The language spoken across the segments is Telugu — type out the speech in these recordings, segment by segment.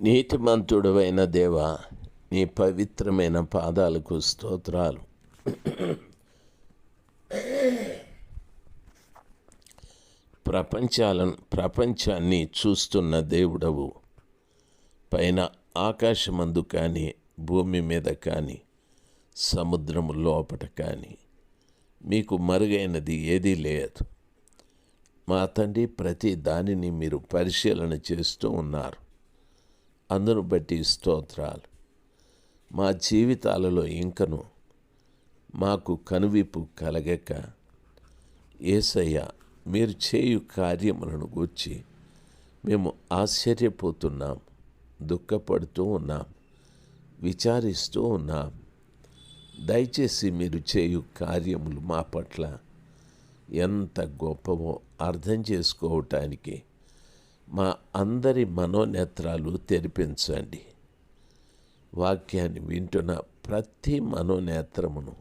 నీతిమంతుడవైన దేవ నీ పవిత్రమైన పాదాలకు స్తోత్రాలు. ప్రపంచాలను ప్రపంచాన్ని చూస్తున్న దేవుడవు. పైన ఆకాశమందు కానీ భూమి మీద కానీ సముద్రము లోపట కానీ మీకు మరుగైనది ఏదీ లేదు. మా తండ్రి ప్రతి దానిని మీరు పరిశీలన చేస్తూ ఉన్నారు. అందును బట్టి స్తోత్రాలు. మా జీవితాలలో ఇంకను మాకు కనువిప్పు కలగక ఏసయ్య మీరు చేయు కార్యములను గూర్చి మేము ఆశ్చర్యపోతున్నాం దుఃఖపడుతూ ఉన్నాం విచారిస్తూ ఉన్నాం. దయచేసి మీరు చేయు కార్యములు మా పట్ల ఎంత గొప్పవో అర్థం చేసుకోవటానికి మా అందరి మనోనేత్రాలు తెరిపించండి. వాక్యాన్ని వింటున్న ప్రతి మనోనేత్రమును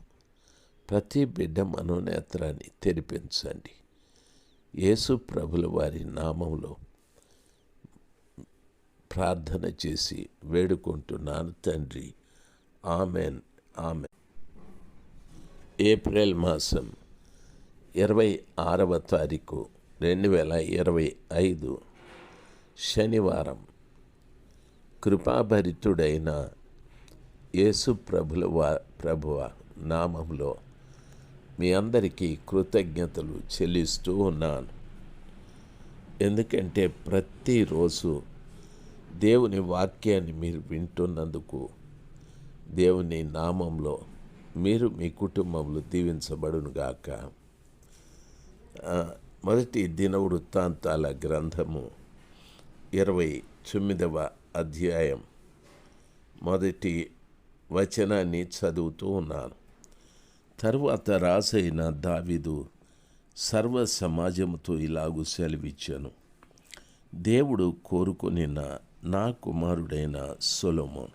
ప్రతి బిడ్డ మనోనేత్రాన్ని తెరిపించండి. యేసు ప్రభుల వారి నామంలో ప్రార్థన చేసి వేడుకుంటున్నాను తండ్రి. ఆమెన్ ఆమె ఏప్రిల్ మాసం ఇరవై ఆరవ తారీఖు రెండు వేల ఇరవై ఐదు శనివారం. కృపాభరితుడైన యేసు ప్రభుల వా ప్రభువ నామంలో మీ అందరికీ కృతజ్ఞతలు చెల్లిస్తూ ఉన్నాను. ఎందుకంటే ప్రతిరోజు దేవుని వాక్యాన్ని మీరు వింటున్నందుకు దేవుని నామంలో మీరు మీ కుటుంబంలో దీవించబడునుగాక మొదటి దిన వృత్తాంతాల గ్రంథము ఇరవై తొమ్మిదవ అధ్యాయం. మొదటి వచనాన్ని చదువుతూ ఉన్నాను. తరువాత రాసైన దావిదు సర్వ సమాజంతో ఇలాగు సెలవిచ్చాను. దేవుడు కోరుకొనిన నా కుమారుడైన సొలమోన్.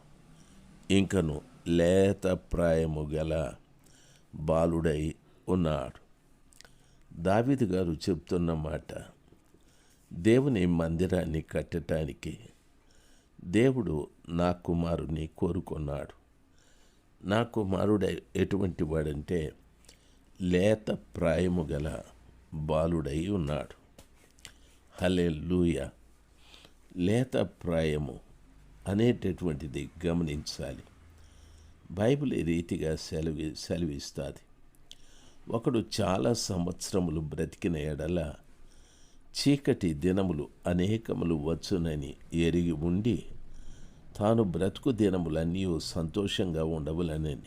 ఇంకను లేత ప్రాయము గల బాలుడై ఉన్నాడు. దావిదు గారు చెప్తున్న మాట దేవుని మందిరాన్ని కట్టడానికి దేవుడు నా కుమారుని కోరుకున్నాడు. నా కుమారుడు ఎటువంటి వాడంటే లేత ప్రాయము గల బాలుడై ఉన్నాడు. హలే లూయ లేత ప్రాయము అనేటటువంటిది గమనించాలి. బైబిల్ ఈ రీతిగా సెలవి సెలవిస్తుంది. ఒకడు చాలా సంవత్సరములు బ్రతికిన ఎడల చీకటి దినములు అనేకములు వచ్చునని ఎరిగి ఉండి తాను బ్రతుకు దినములన్నీ సంతోషంగా ఉండవలనని.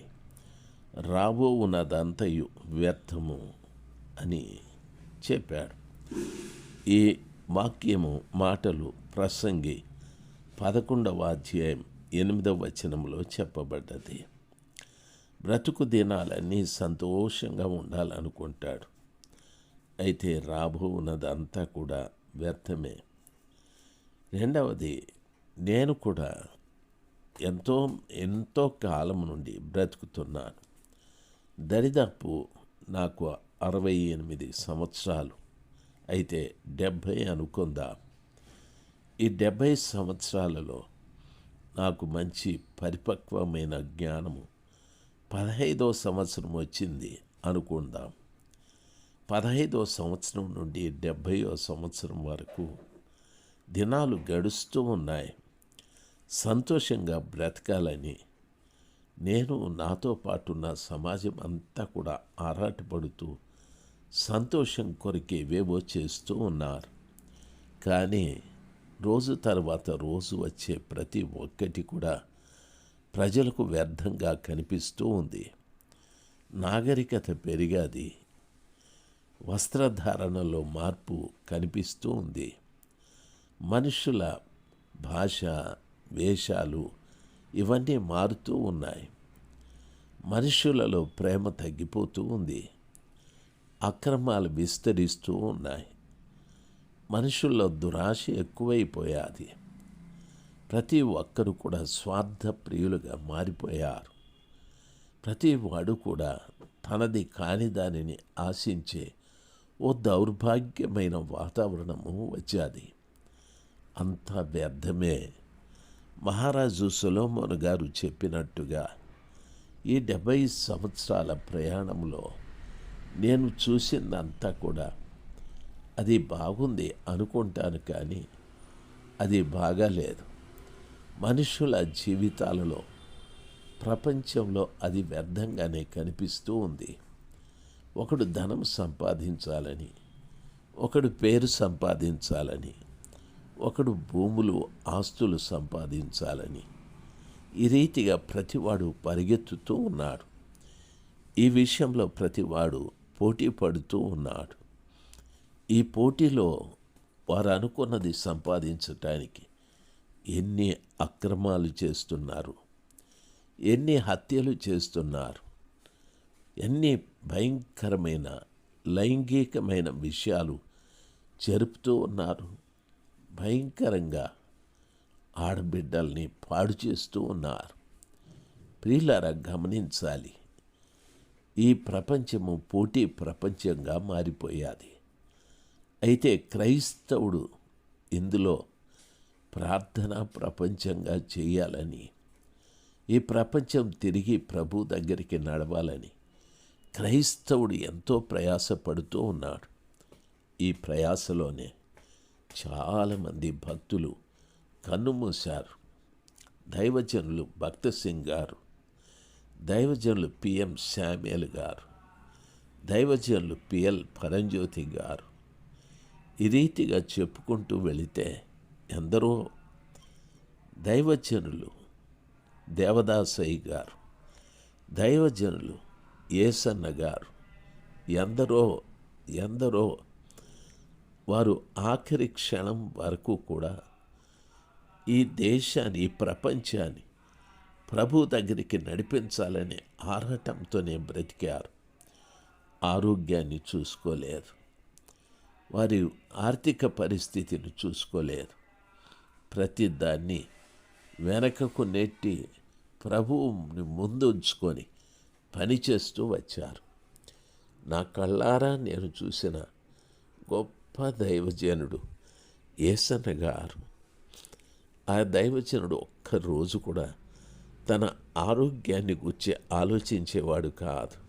రాబో ఉన్నదంతయు వ్యర్థము అని చెప్పాడు. ఈ వాక్యము మాటలు ప్రసంగి పదకొండవ అధ్యాయం ఎనిమిదవ వచనంలో చెప్పబడ్డది. బ్రతుకు దినాలన్నీ సంతోషంగా ఉండాలనుకుంటాడు. అయితే రాబో ఉన్నదంతా కూడా వ్యర్థమే. రెండవది నేను కూడా ఎంతో ఎంతో కాలం నుండి బ్రతుకుతున్నాను. దరిదాపు నాకు అరవై ఎనిమిది సంవత్సరాలు. అయితే డెబ్భై అనుకుందా. ఈ డెబ్భై సంవత్సరాలలో నాకు మంచి పరిపక్వమైన జ్ఞానము పదహైదో సంవత్సరం వచ్చింది అనుకుందాం. పదహైదో సంవత్సరం నుండి డెబ్భైో సంవత్సరం వరకు దినాలు గడుస్తూ ఉన్నాయి. సంతోషంగా బ్రతకాలని నేను నాతో పాటున్న సమాజం అంతా కూడా ఆరాటపడుతూ సంతోషం కొరికేవేవో చేస్తూ ఉన్నారు. కానీ రోజు తర్వాత రోజు వచ్చే ప్రతి ఒక్కటి కూడా ప్రజలకు వ్యర్థంగా కనిపిస్తూ ఉంది. నాగరికత పెరిగాది. వస్త్రధారణలో మార్పు కనిపిస్తూ ఉంది. మనుషుల భాష వేషాలు ఇవన్నీ మారుతూ ఉన్నాయి. మనుషులలో ప్రేమ తగ్గిపోతూ ఉంది. అక్రమాలు విస్తరిస్తూ ఉన్నాయి. మనుషుల్లో దురాశ ఎక్కువైపోయాది. ప్రతి ఒక్కరు కూడా స్వార్థ ప్రియులుగా మారిపోయారు. ప్రతి వాడు కూడా తనది కాని దానిని ఆశించే ఓ దౌర్భాగ్యమైన వాతావరణము వచ్చాది. అంతా వ్యర్థమే. మహారాజు సులోమోన్ గారు చెప్పినట్టుగా ఈ డెబ్భై సంవత్సరాల ప్రయాణంలో నేను చూసిందంతా కూడా అది బాగుంది అనుకుంటాను కానీ అది బాగాలేదు. మనుషుల జీవితాలలో ప్రపంచంలో అది వ్యర్థంగానే కనిపిస్తూ ఉంది. ఒకడు ధనం సంపాదించాలని ఒకడు పేరు సంపాదించాలని ఒకడు భూములు ఆస్తులు సంపాదించాలని ఈ రీతిగా ప్రతివాడు పరిగెత్తుతూ ఉన్నాడు. ఈ విషయంలో ప్రతివాడు పోటీ పడుతూ ఉన్నాడు. ఈ పోటీలో వారు అనుకున్నది సంపాదించటానికి ఎన్ని అక్రమాలు చేస్తున్నారు ఎన్ని హత్యలు చేస్తున్నారు ఎన్ని భయంకరమైన లైంగికమైన విషయాలు జరుపుతూ ఉన్నారు. భయంకరంగా ఆడబిడ్డల్ని పాడు చేస్తూ ఉన్నారు. ప్రియులారా గమనించాలి. ఈ ప్రపంచము పోటీ ప్రపంచంగా మారిపోయాది. అయితే క్రైస్తవుడు ఇందులో ప్రార్థన ప్రపంచంగా చేయాలని ఈ ప్రపంచం తిరిగి ప్రభు దగ్గరికి నడవాలని క్రైస్తవుడు ఎంతో ప్రయాసపడుతూ ఉన్నాడు. ఈ ప్రయాసలోనే చాలామంది భక్తులు కన్నుమూశారు. దైవజనులు భక్త సింగ్ గారు దైవజనులు పిఎం శామ్యల్ గారు దైవజనులు పిఎల్ పరంజ్యోతి గారు. ఈ రీతిగా చెప్పుకుంటూ వెళితే ఎందరో దైవజనులు దేవదాసయ్య గారు దైవజనులు ఏసన్న గారు. ఎందరో ఎందరో వారు ఆఖరి క్షణం వరకు కూడా ఈ దేశాన్ని ఈ ప్రపంచాన్ని ప్రభు దగ్గరికి నడిపించాలనే ఆరాటంతోనే బ్రతికారు. ఆరోగ్యాన్ని చూసుకోలేరు. వారి ఆర్థిక పరిస్థితిని చూసుకోలేరు. ప్రతి దాన్ని వెనకకు నెట్టి ప్రభువుని ముందు ఉంచుకొని పనిచేస్తూ వచ్చారు. నా కళ్ళారా నేను చూసిన గొప్ప దైవజనుడు ఏసన్న గారు. ఆ దైవజనుడు ఒక్కరోజు కూడా తన ఆరోగ్యాన్ని గుర్చి ఆలోచించేవాడు కాదు.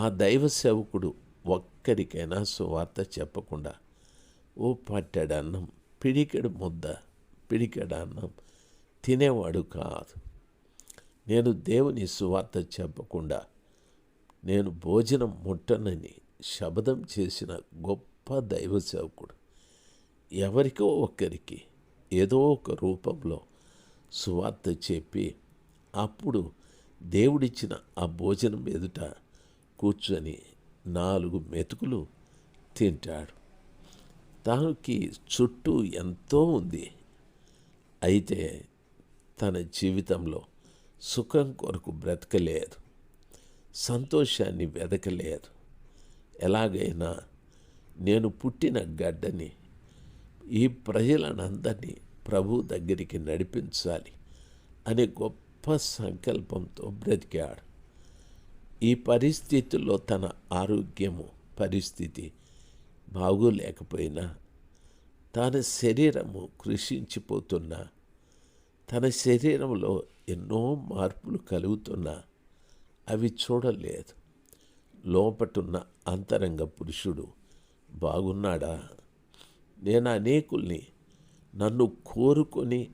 ఆ దైవ సేవకుడు ఒక్కరికైనా సువార్త చెప్పకుండా ఓ పట్టెడన్నం పిడికెడు ముద్ద పిడికెడు అన్నం తినేవాడు కాదు. నేను దేవుని సువార్త చెప్పకుండా నేను భోజనం ముట్టనని శబదం చేసిన గొప్ప దైవ సేవకుడు. ఎవరికో ఒక్కరికి ఏదో ఒక రూపంలో సువార్త చెప్పి అప్పుడు దేవుడిచ్చిన ఆ భోజనం ఎదుట కూర్చొని నాలుగు మెతుకులు తింటాడు. తనకి చుట్టూ ఎంతో ఉంది. అయితే తన జీవితంలో సుఖం కొరకు బ్రతకలేదు. సంతోషాన్ని వెదకలేరు ఎలాగైనా నేను పుట్టిన గడ్డని ఈ ప్రజలనందరినీ ప్రభు దగ్గరికి నడిపించాలి అనే గొప్ప సంకల్పంతో బ్రతికాడు. ఈ పరిస్థితుల్లో తన ఆరోగ్యము పరిస్థితి బాగోలేకపోయినా తన శరీరము కృషించిపోతున్నా తన శరీరంలో ఎన్నో మార్పులు కలుగుతున్నా అవి చూడలేదు. లోపటున్న అంతరంగ పురుషుడు బాగున్నాడా? నేను అనేకుల్ని నన్ను కోరుకొని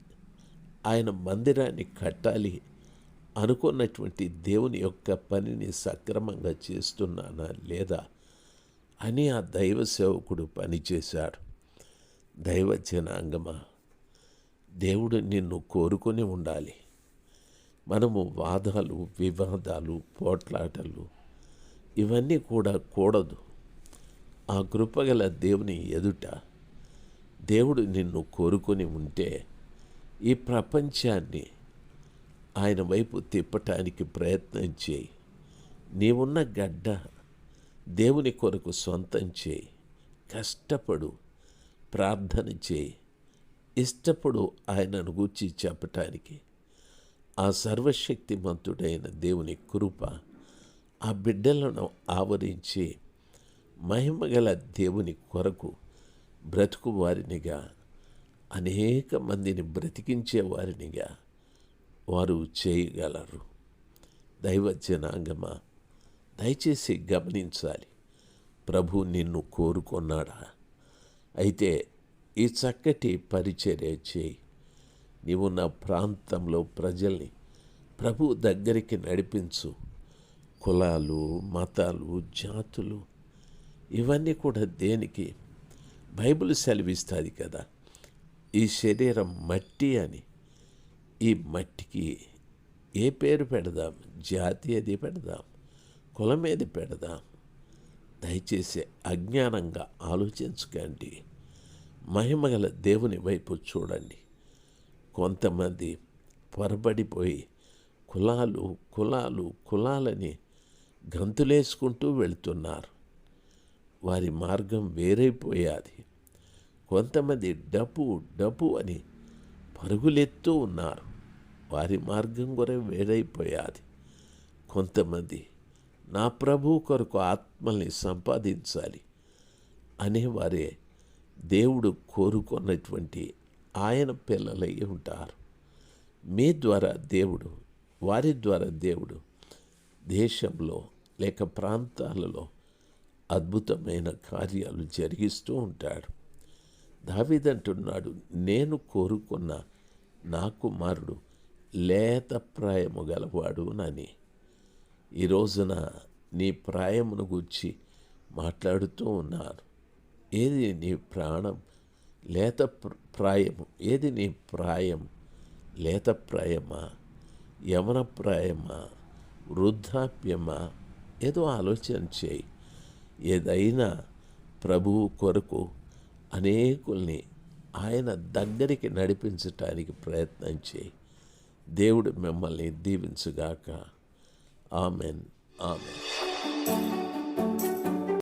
ఆయన మందిరాన్ని కట్టాలి అనుకున్నటువంటి దేవుని యొక్క పనిని సక్రమంగా చేస్తున్నానా లేదా అని ఆ దైవ సేవకుడు పనిచేశాడు. దైవ జనాంగమా? దేవుడు నిన్ను కోరుకొని ఉండాలి. మనము వాదాలు వివాదాలు పోట్లాటలు ఇవన్నీ కూడా కూడదు. ఆ కృపగల దేవుని ఎదుట దేవుడు నిన్ను కోరుకొని ఉంటే ఈ ప్రపంచాన్ని ఆయన వైపు తిప్పటానికి ప్రయత్నం చేయి. నీవున్న గడ్డ దేవుని కొరకు సొంతం చేయి. కష్టపడు ప్రార్థన చేయి. ఇష్టపడు ఆయనను గూర్చి చెప్పటానికి ఆ సర్వశక్తిమంతుడైన దేవుని కృప ఆ బిడ్డలను ఆవరించి మహిమగల దేవుని కొరకు బ్రతుకు వారినిగా అనేక మందిని బ్రతికించే వారినిగా వారు చేయగలరు. దైవ జనాంగమా దయచేసి గమనించాలి. ప్రభు నిన్ను కోరుకున్నాడా? అయితే ఈ చక్కటి పరిచర్య చేయి. నీవు నా ప్రాంతంలో ప్రజల్ని ప్రభు దగ్గరికి నడిపించు. కులాలు మతాలు జాతులు ఇవన్నీ కూడా దేనికి? బైబిల్ సెలవిస్తుంది కదా ఈ శరీరం మట్టి అని. ఈ మట్టికి ఏ పేరు పెడదాం? జాతి అది పెడదాం? కులం ఏది పెడదాం? దయచేసి అజ్ఞానంగా ఆలోచించకండి. మహిమగల దేవుని వైపు చూడండి. కొంతమంది పొరబడిపోయి కులాలు కులాలు కులాలని గంతులేసుకుంటూ వెళ్తున్నారు. వారి మార్గం వేరైపోయాది. కొంతమంది డబ్బు డబ్బు అని పరుగులెత్తూ ఉన్నారు. వారి మార్గం కూడా వేరైపోయాది. కొంతమంది నా ప్రభు కొరకు ఆత్మల్ని సంపాదించాలి అనేవారే దేవుడు కోరుకున్నటువంటి ఆయన పిల్లలై ఉంటారు. మీ ద్వారా దేవుడు వారి ద్వారా దేవుడు దేశంలో లేక ప్రాంతాలలో అద్భుతమైన కార్యాలు జరిగిస్తూ ఉంటాడు. దావిదంటున్నాడు నేను కోరుకున్న నా కుమారుడు లేత ప్రాయము గలవాడు నని. ఈ రోజున నీ ప్రాయమును గురించి మాట్లాడుతూ ఉన్నారు. ఏది నీ ప్రాణం? లేత ప్రాయము. ఏది నీ ప్రాయం? లేత ప్రాయమా? యమన ప్రాయమా? వృద్ధాప్యమా? ఏదో ఆలోచన చేయి. ఏదైనా ప్రభువు కొరకు అనేకుల్ని ఆయన దగ్గరికి నడిపించటానికి ప్రయత్నం చేయి. దేవుడు మిమ్మల్ని దీవించుగాక. ఆమెన్. ఆమెన్.